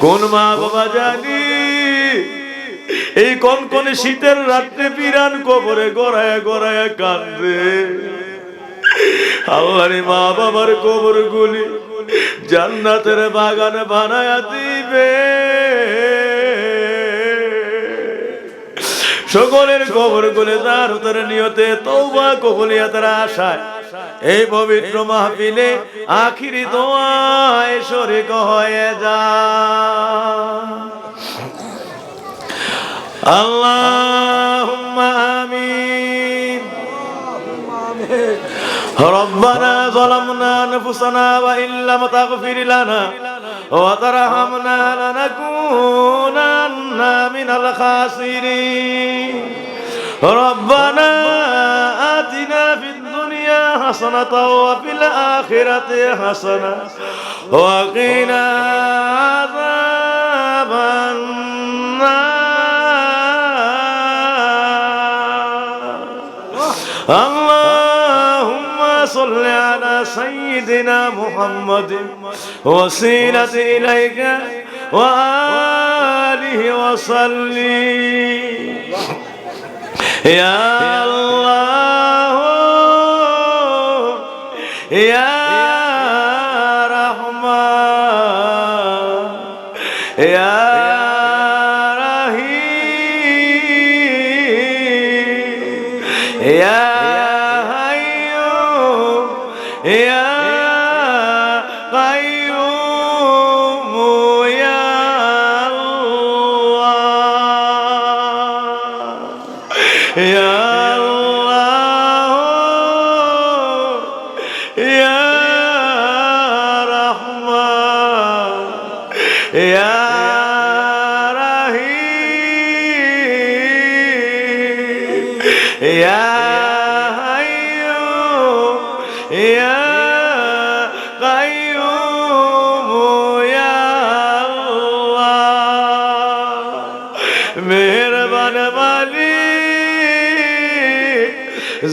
কোন মা বাবা জানি? এই কোন কোন শীতের রাত্রে পিরান কবরে গড়ায় গড়ায় কান্দে আল্লাহরে মা বাবার কবর গুলি জান্নাতের বাগান বানায়া দিবে। সকলের কবর গুলে তার নিয়তে তৌবা কবুলিয়াতের আশায় এই পবিত্র মাহফিলে আখিরি দোয়ায় শরিক হয়ে যা আল্লাহুম্মা আমিন ربنا ظلمنا أنفسنا وإن لم تغفر لنا وترحمنا لنكونن من الخاسرين ربنا آتنا في الدنيا حسنة وفي الآخرة حسنة وقنا عذاب النار. اللهم صل على سيدنا محمد وسيلة إليك وآله وسلم. يا الله.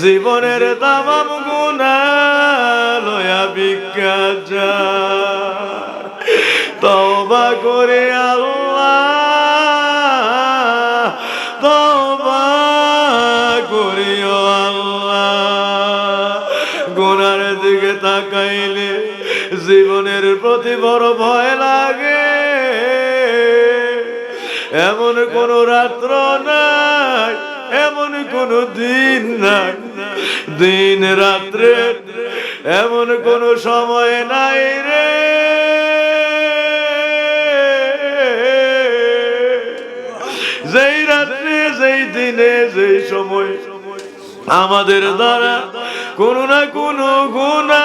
জীবনের তামাম গুণা লয়া বিজ্ঞান তওবা করে দিকে তাকাইলে জীবনের প্রতি বড় ভয় লাগে। এমন কোন রাত্র নাই, এমন কোন দিন নাই। দিন রাত্রে এমন কোন সময় নাই রে। যেই রাত্রে, যেই দিনে, যেই সময় আমাদের দ্বারা কোনো না কোনো গুণা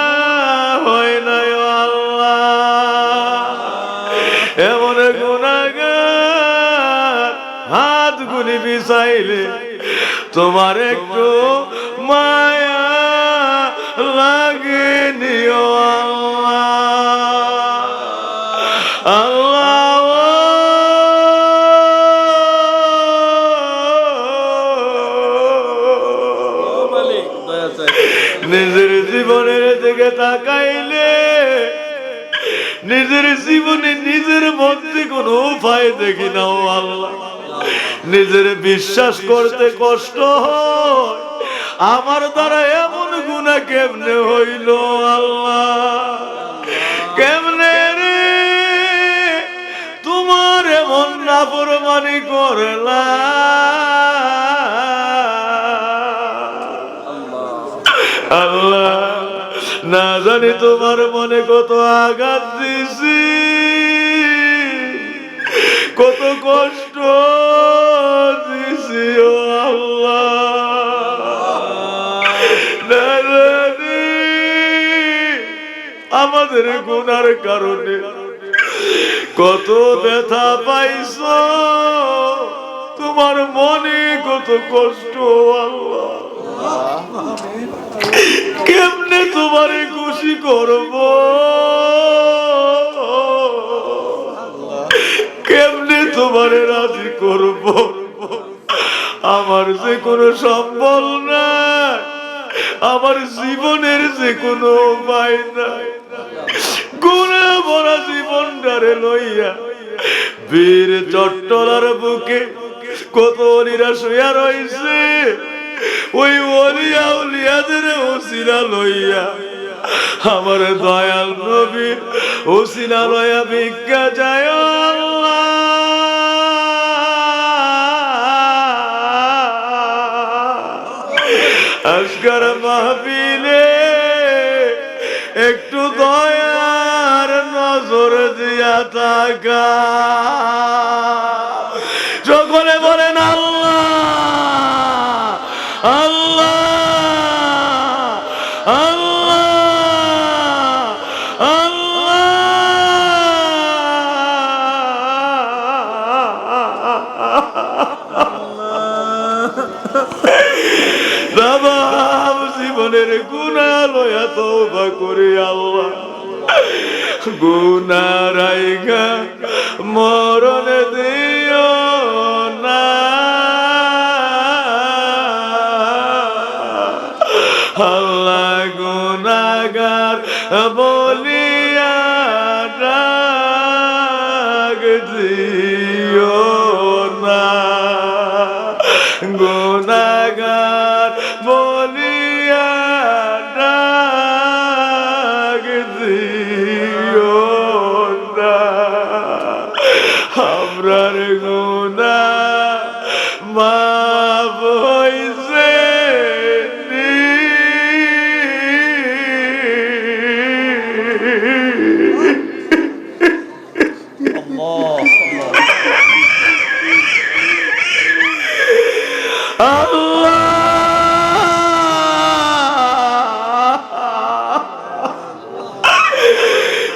হয় নাই এমন গুণাগার হাত গুলি বিছাইলে তোমার একটু মায়া নিও আল্লাহ নিজের জীবনের দিকে তাকাইলে নিজের জীবনে নিজের মধ্যে কোনো উপায় দেখি না ও আল্লাহ। নিজের বিশ্বাস করতে কষ্ট হয়। আমার দ্বারা এমন গুণা কেমনে হইল আল্লাহ? কেমনে রে? তোমার এমন নাফরমানি করলা আল্লাহ, না জানি তোমার মনে কত আঘাত দিছি। কত কষ্ট দিছি ও আল্লাহ। আমাদের গুনার কারণে কত ব্যথা পাইছ? তোমার মনে কত কষ্ট কেমনে তোমারে খুশি করব? কেমনে তোমারে রাজি করব? আমার যে কোনো সম্বল নাই, আমার জীবনের যে কোনো উপায় নাই। গুণে ভরা জীবনটারে লইয়া, বীর চট্টলার বুকে কত অলিরা শুয়া রইছে। ওই অলিয়া উলিয়াদের ওসিরা লইয়া, আমার দয়াল নবীর ওসিলা লয়া ভিক্ষা যায় আজকার মাহফিলে থাকা সকলে বলেন আল্লাহ আল্লাহ আল্লাহ আল্লাহ। জীবনের গুণা লয়া তওবা করে আল্লাহ। গুণা রাইগা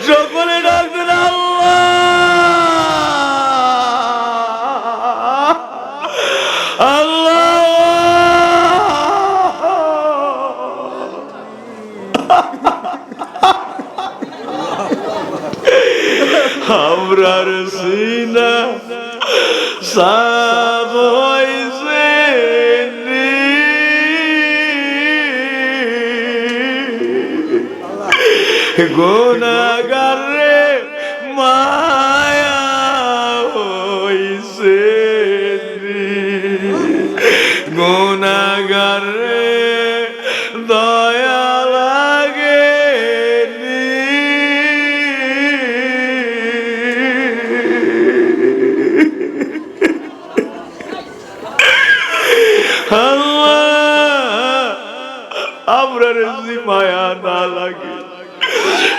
সকলে ডাকবেন আল্লাহ। আল্লাহ। আমরার সিনা সাব গুনাগার রে মায়া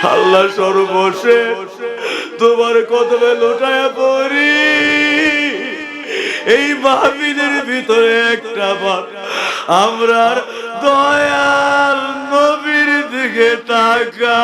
আল্লাহ সর্বশে তোমার কদমে লোটায় পড়ি। এই মাহবিলের ভিতরে একটা বার আমরা দয়াল নবীর দিকে তাকা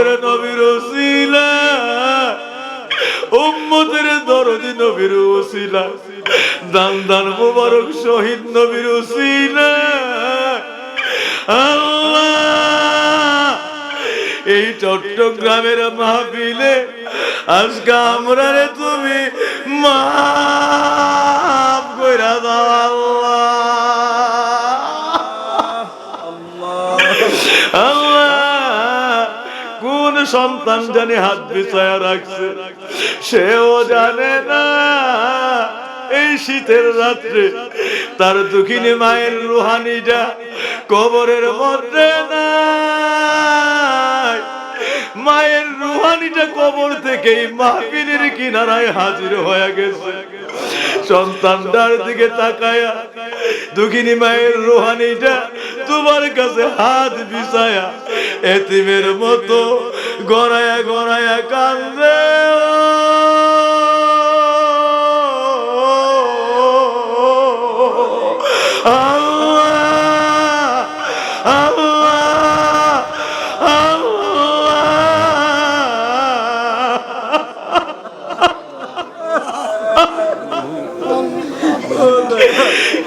রহমতের নবীর ওসিলা। উম্মতের দরদি নবীর ওসিলা। দান দান মুবারক শহীদ নবীর ওসিলা। এই চট্টগ্রামের মাহফিলে আজকে আমরা তুমি মাফ কইরা দাও, আল্লাহ। সন্তান জানে হাত বিছায়া রাখছে। সেও জানে না, এই শীতের রাত্রে তার দুঃখিনী মায়ের রুহানিটা কবরের মধ্যে না মায়ের রুহানিটা কবর থেকে মাহফিলের কিনারায় হাজির হয়ে গেছে। সন্তানটার দিকে তাকায়া দুঃখিনী মায়ের রুহানিটা তোমার কাছে হাত বিছায়া এতিমের মতো গড়ায়া গড়ায়া কান্দে।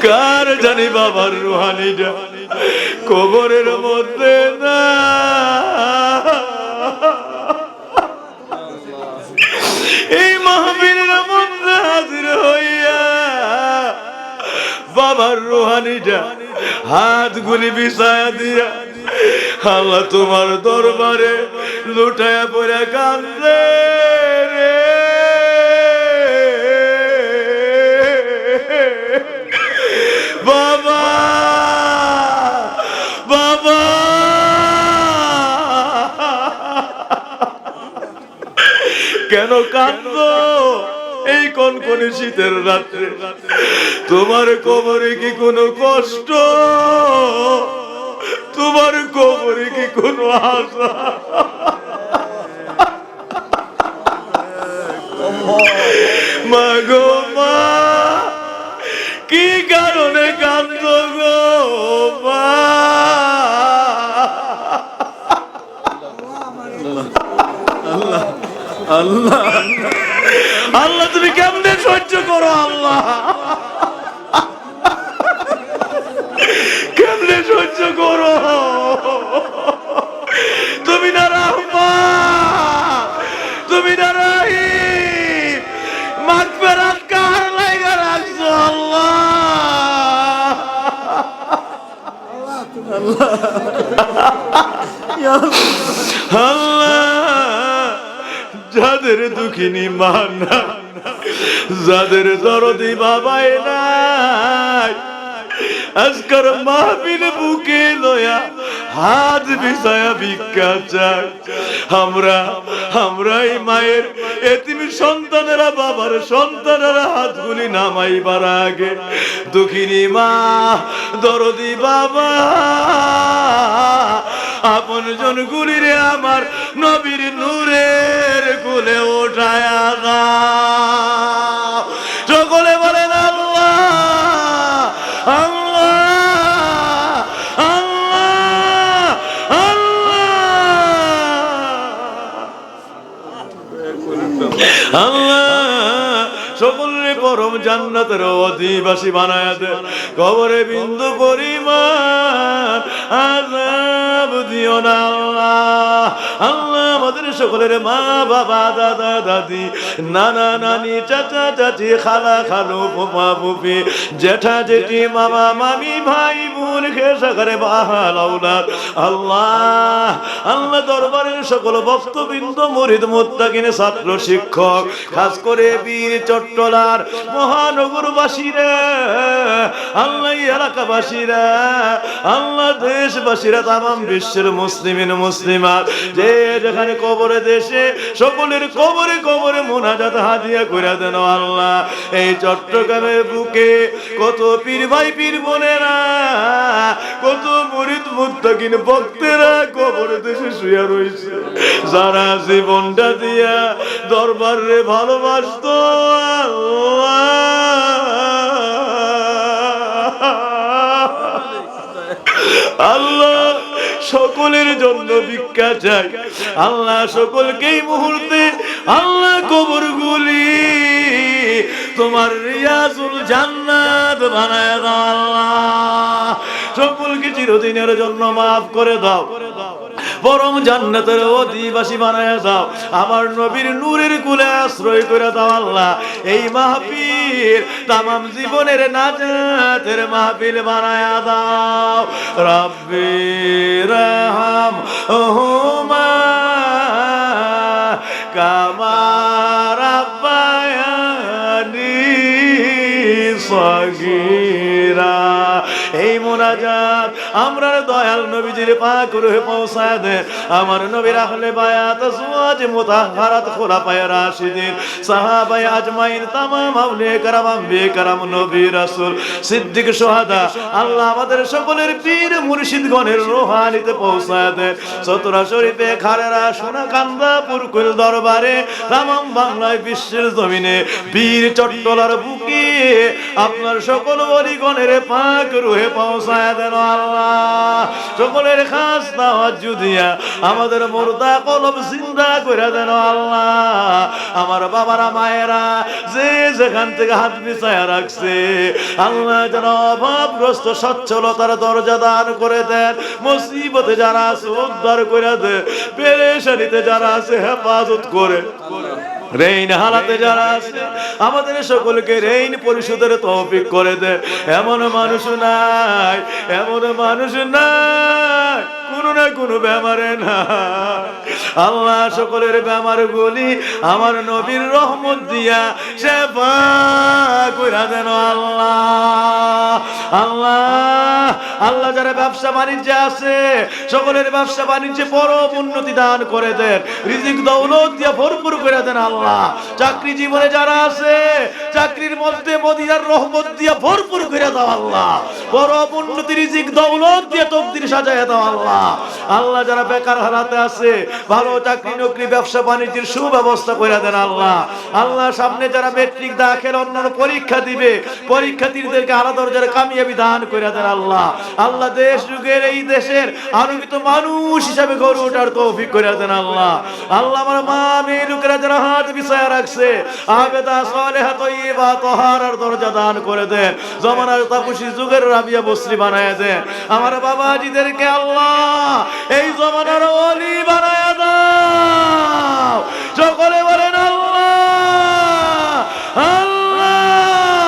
কার জানি বাবার রুহানিটা? কবরের মধ্যে রুহানিটা হাত গুলি বিছায়া দিয়া আল্লাহ তোমার দরবারে লুটায়া পড়ে কান্দে কেন কান্দ এই কোন কোন শীতের রাত্রে তোমার কবরে কি কোনো কষ্ট? তোমার কবরে কি কোনো আশা? মা গো মা, কি কারণে কান্দ গো আল্লাহ আল্লাহ। তুমি কেমনে সহ্য করো আল্লাহ? কেমনে সহ্য করো? তুমি না রহমান, তুমি না রহিম। মাগফিরাত কার লাগা রাখছো আল্লাহ? আল্লাহ। যাদের দুঃখিনী মা না যাদের দরদি বাবাই নাই আজকার মাহবিল বুকে লয়া হাত বিছায়া ভিক্ষা চাই। আমরা আমরা এই মায়ের এতিম সন্তানেরা, বাবার সন্তানেরা হাতগুলি নামাইবার আগে। দুঃখিনী মা, দরদি বাবা, আপন জন গুলিরে আমার নবীর নূরের কুলে ওঠায়া আল্লাহ পরম জান্নাতের অধিবাসী বানায় দে। কবরে বিন্দু পরিমাণ না আল্লাহ। আল্লাহ আমাদের সকলের মা, বাবা, দাদা, দাদি, নানা, নানি, চাচা, চাচি, খালা, খালু, ফুফা, ফুফি, জেঠা, জেঠি, মামা, মামি, ভাই, বোন খেসা করে আল্লাহ আল্লাহ দরবারের সকল ভক্তবৃন্দ, মরিদ, মুত্তাকিনে, ছাত্র, শিক্ষক, খাস করে বীর, চট্টলার মহানগরবাসীরা, আল্লাহ আল্লাহ দেশবাসীরা, তামাম বিশ্বের মুসলিমিন মুসলিমাত, যে যেখানে কবরে দেশে সকলের কবরে কবরে মোনাজাত করে দেন আল্লাহ। এই চট্টগ্রামের বুকে কত পীর ভাই, পীর বোনেরা, কত মরিদ মুত্তাকিন ভক্তেরা কবরে দেশে শুয়ে রয়েছে যারা জীবনটা দিয়া দরবার ভালোবাসত আল্লাহ। সকলের জন্য ভিক্ষা চাই। আল্লাহ সকলকে এই মুহূর্তে আল্লাহ কবর গুলি তোমার রিয়াজুল জান্নাত বানায় দাও আল্লাহ। সকলকে চিরদিনের জন্য মাফ করে দাও। পরম জান্নাতের অধিবাসী বানায় দাও। আমার নবীর নূরের কুলে আশ্রয় করে দাও আল্লাহ। এই মাহফিল তামাম জীবনের নাজাতের মাহফিল বানায় দাও। রব্বি রহম ওহুমা কামা রাব্বায়ানি সগীরা। এই মোনাজাত আমরা দয়াল নবীজির পাক রুহে পৌঁছায় দে আমার নবীর আহলে বায়াত সুয়াজ মুতাহহারাত খুলাফায়ে রাশিদিন সাহাবায়ে আজমাইন তামাম আউলিয়া کرام আম্বিয়ে کرام নবী রাসূল সিদ্দিক সুহাদা আল্লাহ আমাদের সকলের পীর মুর্শিদগণের রোহানিতে পৌঁছায় দে চতুরা শরীফে খারেরা সোনা কান্দা পুরকুল দরবারে তামাম বাংলায় বিশ্বের জমিনে বীর চট্টলার বুকে আপনার সকল বলিগণের পাক রুহে রুহে পৌঁছায় দেন আল্লাহ। সকলের খাস দাওয়াত জুদিয়া আমাদের মুর্দা কলম জিন্দা করে দেন আল্লাহ। আমার বাবারা, মায়েরা যে যেখান থেকে হাত বিছায়া রাখছে, আল্লাহ যেন অভাবগ্রস্ত সচ্ছলতার দরজা দান করে দেন, মুসিবতে যারা আছে উদ্ধার করে দেন, পেরেশানিতে যারা আছে হেফাজত করে। রেইন হালাতে যারা আছে, আমাদের সকলকে রেইন পরিশোধের তৌফিক করে দে। এমন মানুষ নাই, এমন মানুষ নাই, কোনো না কোনো ব্যামারে না। আল্লাহ সকলের ব্যামার গুলি আমার নবীর রহমত দিয়া সে কইরা দেন আল্লাহ। আল্লাহ আল্লাহ যারা ব্যবসা বাণিজ্য আছে, সকলের ব্যবসা বাণিজ্যে বড় উন্নতি দান করে দেন, রিজিক দৌলত দিয়া ভরপুর করে দেন আল্লাহ। চাকরি জীবনে যারা আছে, চাকরির মধ্যে মদিনার রহমত দিয়া ভরপুর করে দাও আল্লাহ। বড় উন্নতি, রিজিক দৌলত দিয়ে তকদির সাজায় দাও আল্লাহ। আল্লাহ যারা বেকার হারাতে আছে, ভালো চাকরি, নকরি, ব্যবসা বাণিজ্যের সুব্যবস্থা করে দেন আল্লাহ। আল্লাহ সামনে যারা মেট্রিক দাখিল, অন্যান্য পরীক্ষা দিবে, পরীক্ষার্থীদেরকে আলাদা দরজার কামিয়াবি দান করে দেন আল্লাহ। আল্লাহ দেশ যুগের এই দেশের আলোকিত মানুষ হিসাবে গড়ে ওঠার তৌফিক করে দেন আল্লাহ। আল্লাহ আমার মা মেয়ে লোকেরা যারা হাত বিছায়া রাখছে, আবেদা, সালেহা তৈবা তহারার দরজা দান করে দেন। জমানার তাপসী যুগের রাবিয়া বসরি বানায় দেন। আমার বাবাজিদেরকে আল্লাহ এই জমানার অলি বানায় দাও। সকলে বলেন, আল্লাহ আল্লাহ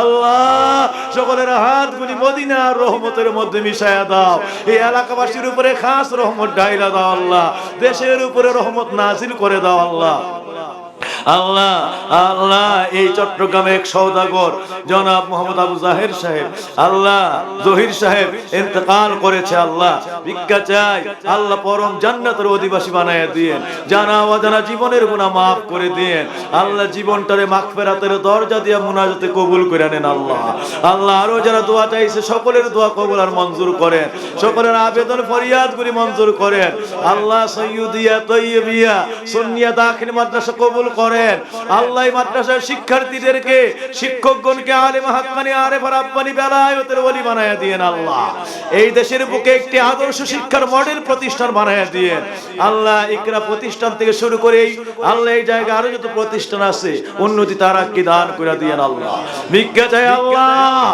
আল্লাহ। সকলের হাতগুলি মদিনার রহমতের মধ্যে মিশায়া দাও। এই এলাকাবাসীর উপরে খাস রহমত ডাইলা দাও আল্লাহ। দেশের উপরে রহমত নাজিল করে দাও আল্লাহ। আল্লাহ আল্লাহ, এই চট্টগ্রামে এক সৌদাগর জনাব মোহাম্মদ আবু জাহের সাহেব। আল্লাহ, জহির সাহেব ইন্তেকাল করেছে, আল্লাহ। ভিক্ষা চাই, আল্লাহ পরম জান্নাতের অধিবাসী বানায় দিয়ে জানা অজানা জীবনের গুণা মাফ করে দিয়ে আল্লাহ জীবনটারে মাগফিরাতের দরজা দিয়ে মুনাজাতে কবুল করে নেন, আল্লাহ। আল্লাহ আরও যারা দোয়া চাইছে, সকলের দোয়া কবুল আর মঞ্জুর করেন। সকলের আবেদন ফরিয়াদ গুলি মঞ্জুর করেন। আল্লাহ সৈয়দিয়া তৈয়বিয়া সুন্নিয়া দাখিল মাদ্রাসা কবুল করেন। আল্লাহ এই মাদ্রাসার শিক্ষার্থীদেরকে, শিক্ষকগণকে আলেম হাক্কানি, আরেফ রাব্বানি বেলায়েতের ওলি বানায়া দিয়েন আল্লাহ। এই দেশের বুকে একটি আদর্শ শিক্ষার মডেল প্রতিষ্ঠান বানায়া দিয়েন। আল্লাহ ইকরা প্রতিষ্ঠান থেকে শুরু করে আল্লাহ এই জায়গায় আরও যত প্রতিষ্ঠান আছে, উন্নতি তারা কি দান করে দিয়েন আল্লাহ। ভিক্ষা চাই আল্লাহ।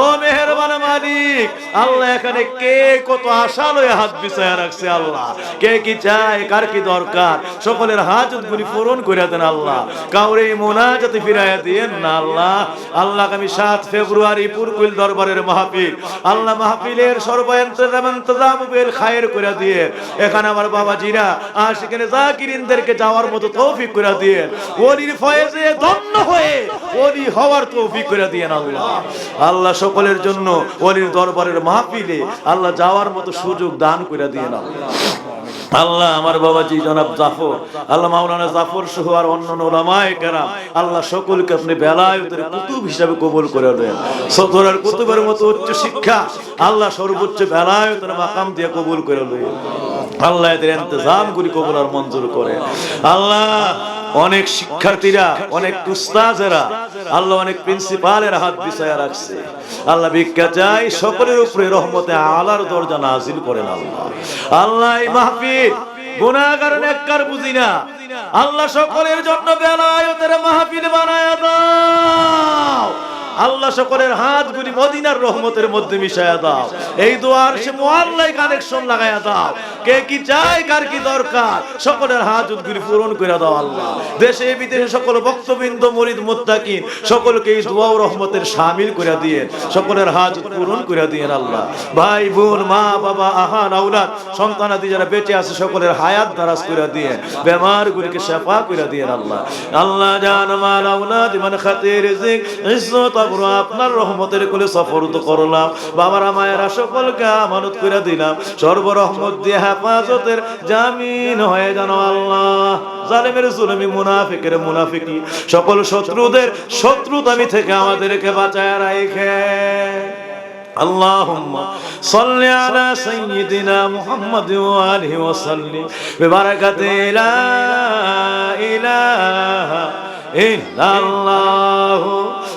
ও মেহেরবান মালিক, আল্লাহ এখানে কে কত আশা লয়ে হাত বিছায়া রাখছে আল্লাহ? কে কি চায়, কার কি দরকার? সকলের হাজত পূরণ করে দেন আল্লাহ। কাউরে মোনাজাতে ফিরাইয়া দিয়েন না আল্লাহ। আল্লাহ আমি সাত ফেব্রুয়ারি পুরকুল দরবারের মাহফিল। আল্লাহ মাহফিলের সর্ব ইন্তজাম ইন্তজাম বের খায়ের করে দিয়ে, এখানে আমার বাবা জিরা আশিকেনে জাকিরিনদেরকে যাওয়ার মতো তৌফিক করে দিয়ে, ওলির ফয়েজে ধন্য হয়ে ওলি হওয়ার তৌফিক করে দিয়েন আল্লাহ। আল্লাহ সকলের জন্য ওলির দরবারের মাহফিলে আল্লাহ যাওয়ার মতো সুযোগ দান করে দিয়েন আল্লাহ। আল্লাহ আমার বাবাজি জনাব জাফর, আল্লাহ মাওলানা জাফর সহ আর অন্য ওলামায়ে কেরাম, আল্লাহ সকলকে আপনি বেলায়েতের কুতুব হিসাবে কবুল করে দেন সতরার কুতুবের মতো উচ্চ শিক্ষা আল্লাহ সর্বোচ্চ বেলায়েতের মাকাম দিয়ে কবুল করে দেন আল্লাহ এদের ইন্তজাম গুলি কবুল আর মঞ্জুর করে আল্লাহ অনেক শিক্ষার্থীরা, অনেক উস্তাজেরা, আল্লাহ অনেক প্রিন্সিপালের হাত বিছায়া রাখছে। আল্লাহ ভিক্ষা চাই, সকলের উপরে রহমতে আলার দরজা নাজিল করেন আল্লাহ। আল্লাহ মাহফিল আল্লাহ সকলের জন্য বেলায়েতের মাহফিল বানায় দাও। আল্লাহ সকলের হাতগুলি মদিনার রহমতের মধ্যে মিশায়া দাও। এই দোয়ার সে মোয়াল্লাই কানেকশন লাগায়া দাও। কে কি চায়, কার কি দরকার, সকলের হাতগুলি পূরণ করে দাও আল্লাহ। দেশে বিদেশে সকল বক্তবৃন্দ মরিদ, মুত্তাকিন, সকলকে এই দোয়া রহমতের শামিল করে দিয়ে, সকলের হাত পূরণ করে দিয়ে আল্লাহ। ভাই, বোন, মা, বাবা, আহান, আউলাদ সন্তানাদি যারা বেঁচে আছে, সকলের হায়াত দারাজ করে দিয়ে বেমার গুলিকে শেফা করে দিয়ে আল্লাহ। আল্লাহ জান, মাল, আউলাদ, মান, খাতির, রিজিক, ইজ্জত আবরু আপনার রহমতের কোলে সফর তো করলাম বাবারা মায়েরা সকলকে আমানত করে দিলাম সর্বরহমত দিয়ে হেফাজতের জামিন হয়ে জানো আল্লাহ জালেমের জুলমি মুনাফিকের মুনাফিকি সকল শত্রুদের শত্রুতামি থেকে আমাদেরকে বাঁচায় রাখে اللهم صل على سيدنا محمد وآله وسلم ببركة لا إله إلا الله